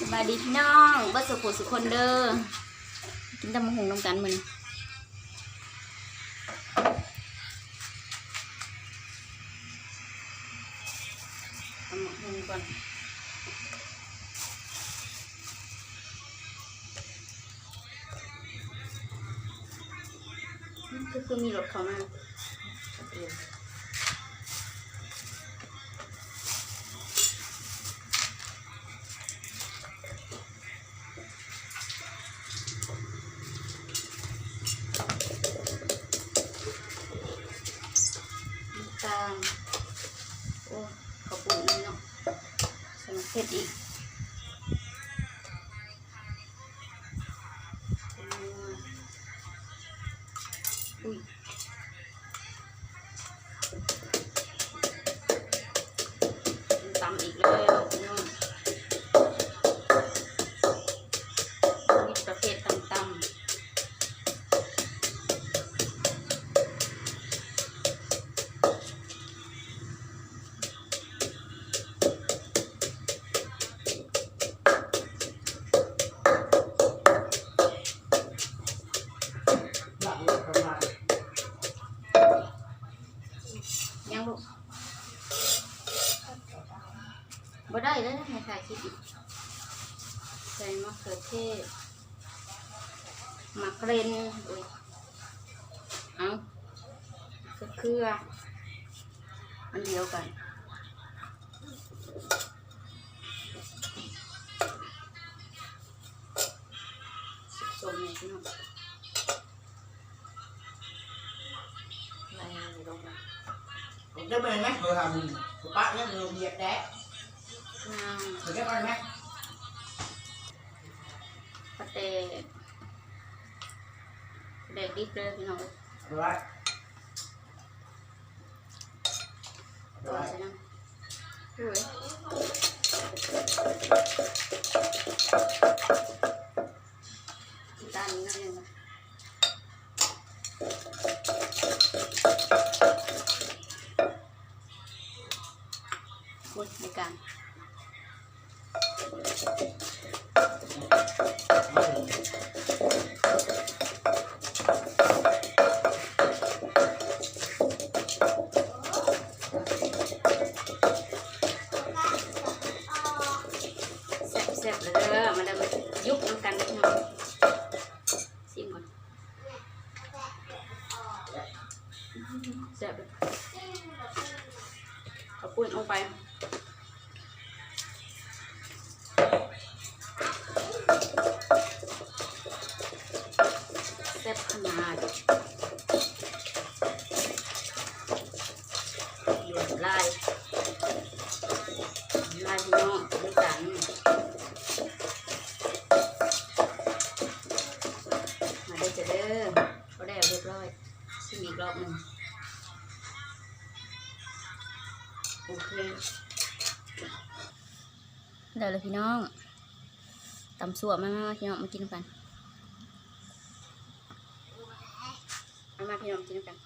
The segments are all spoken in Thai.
สบายดีพี่น้องเบิดสุขสุขคนเด้อ กินตำมะฮงน้ำกันมือนี้ตำมะฮงก่อนคือคือมีรถเขามา ใยังลูกบ่ได้แล้วให้ถ่ายคลิปอีกใส่มะเขือเทศมะเกรนอุ้ยเอาเครืออันเดียวกันสมเนี่ยพี่น้อง Một cái bên mắt vừa hầm của bác nó vừa nhiệt đấy นาง Một cái bên mắt ปะเตเด็กดิบเลยพี่น้อง Rồi ตัว Rồi ใช่ พูดในการแซ่บเลยเด้อมาเด้อมายุบกันนะพี่น้องชิมก่อนแซ่บเลยเอาปุ้นลงไป เลยพี่น้องตำสัวมามาพี่น้องมากินกันเอามาพี่น้องกินกัน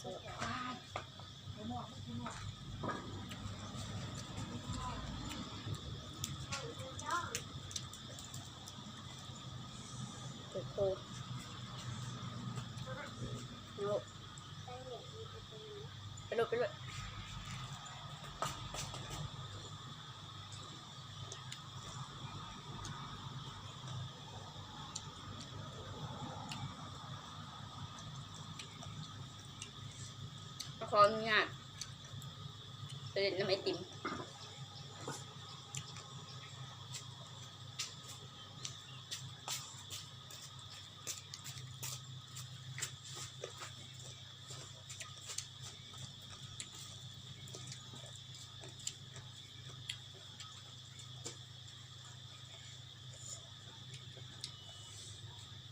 เสิร์ฟโอ้โหโน้ไปเลยไปเลย ขออนุญาตไปเล่นน้ำไอติม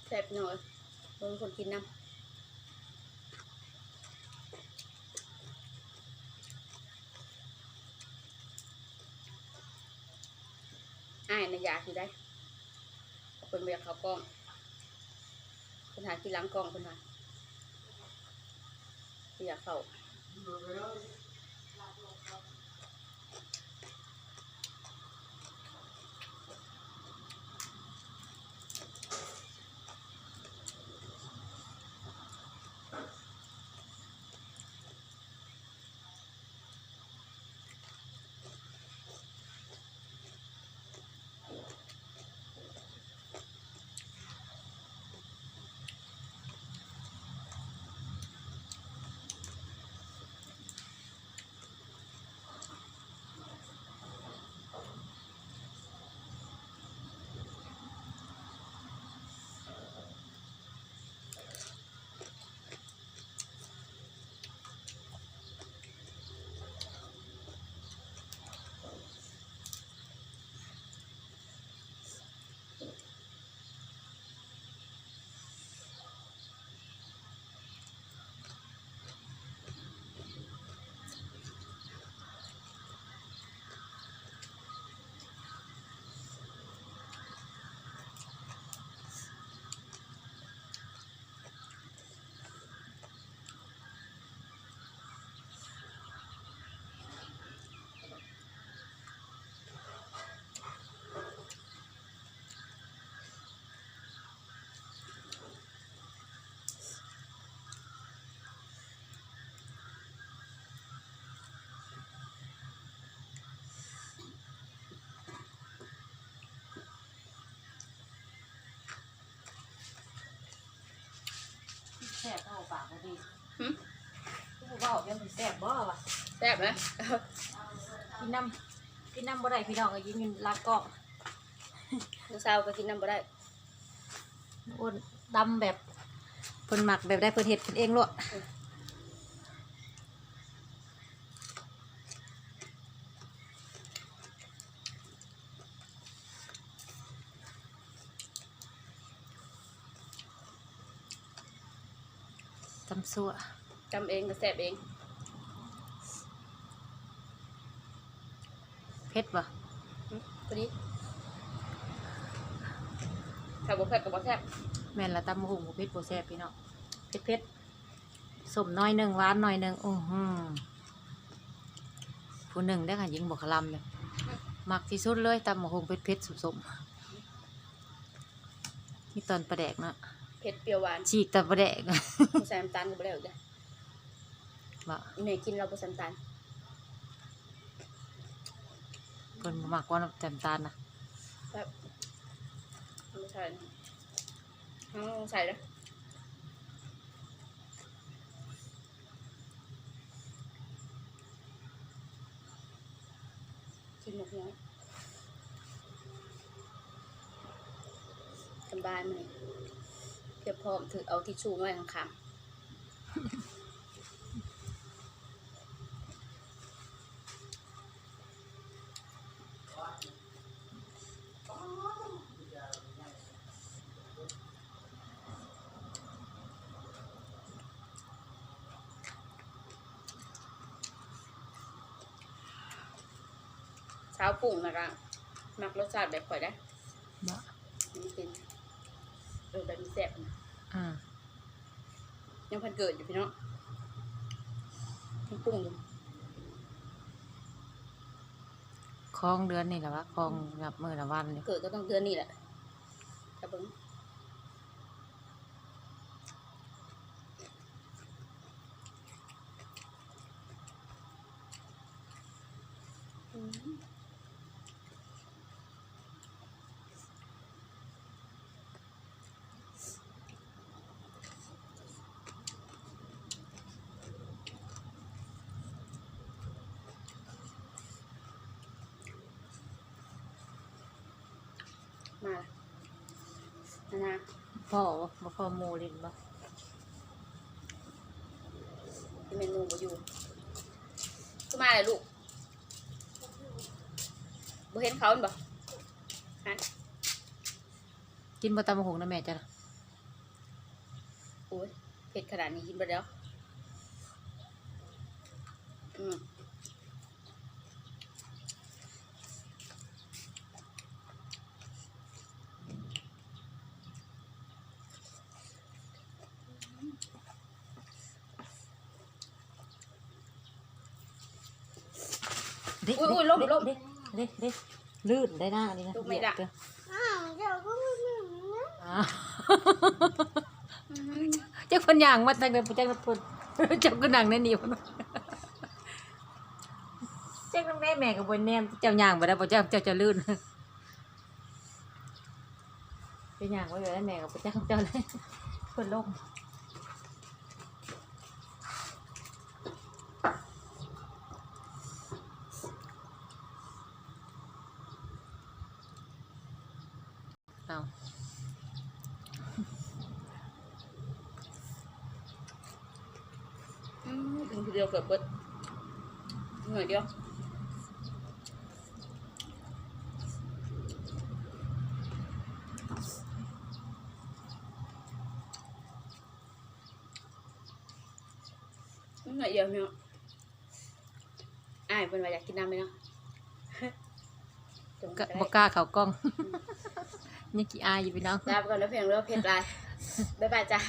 แซ่บหน่อยบางคนกินน้ำ อ้ายนะ อยู่ได้คนเบียกเขากล้องคนหาที่ล้างกล้องคนหาอยากเข้า นี่หึ ผู้เว้ายังสิแซ่บบ่วะแซ่บไหมกินน้ำกินน้ำบ่ได้พี่น้องก็ยินอยู่ลากกล้องลูกสาวก็กินน้ำบ่ได้อ้วนดำแบบเพิ่นหมักแบบได้เพิ่นเฮ็ดเพิ่นเองโลดำซั่วจำเองก็แซ่บเองเผ็ดบ่หึพอดีถ้าบ่เผ็ดก็บ่แซ่บแม่นละตำบักหุ่งบ่เผ็ดบ่แซ่บพี่น้องเผ็ดเผ็ดสมน้อยหนึ่งหวานหน่อยหนึ่งอื้อหือผู้หนึ่งได้อค่ะยิงบอกคลำเลยมักที่สุดเลยตำบักหุ่งเผ็ดเผ็ดสมๆนี่ตอนประแดกเนาะเผ็ดเปรี้ยวหวานฉีกตอนประแดกบ่ใส่น้ำตาลก็บ่ได้หรอกจ้ะบ่อีแม่กินเราบ่ใส่น้ำตาลเพิ่นบ่มักว่าน้ำตาลนะแบบไม่ใส่นะเอาใส่แล้วกินหมดแล้วสบายไหมเพียบพร้อมถือเอาทิชชู่ไว้ข้างๆเช้าปรุงนะคะมักรสชาติแบบข่อยได้บ่ มันเป็นเออแบบมีแซ่บนะ อ่ายังเพันเกิดอยู่พี่น้องยังปรุงอยู่คลองเดือนนี่แหละวะคลองนับมื้อละวันนี่เกิดก็ต้องเดือนนี้แหละกระเบิ้ง มาละนานาพ่อบ่บ่พ่อหมูลิ้นบ่ที่เมนูบ่อยู่ก็มาเลยลูกบ่เห็นเขาเห็นบ่ฮะกินบ่ตำบักหุ่งนะแม่จ้ะโอ้ยเผ็ดขนาดนี้กินไปแล้วอืม ด้อุ้ยอุ้ยล้มล้มเด้เด้เด้ลื่นได้หน้านี่นะลุกไม่ได้เหยียบเด้ออ้าวเดี๋ยวก็ไม่ถึงนะอ่าเจ้าคนย่างมาตั้งแต่เจ้าคนเจ้าก็นั่งในนี่พุ่นเจ้าต้องได้แม่กับบนแนมเจ้าย่างไปแล้วบ่เจ้าเจ้าจะลื่นเจ้าย่างไว้เลยแม่กับเจ้าเจ้าเลยคนลงเอา อืมกินทีเดียวเกือบเบิดหน่อยเดียวหน่อยเดียวเนาะอ้ายเป็นว่าอยากกินน้ำไหมเนาะจงก็ได้บกล้าเขากล้องยังกี่อายอยู่พี่น้องลาไปก่อนแล้วเพียงเรื่องเพจไลน์บ๊ายบายจ้า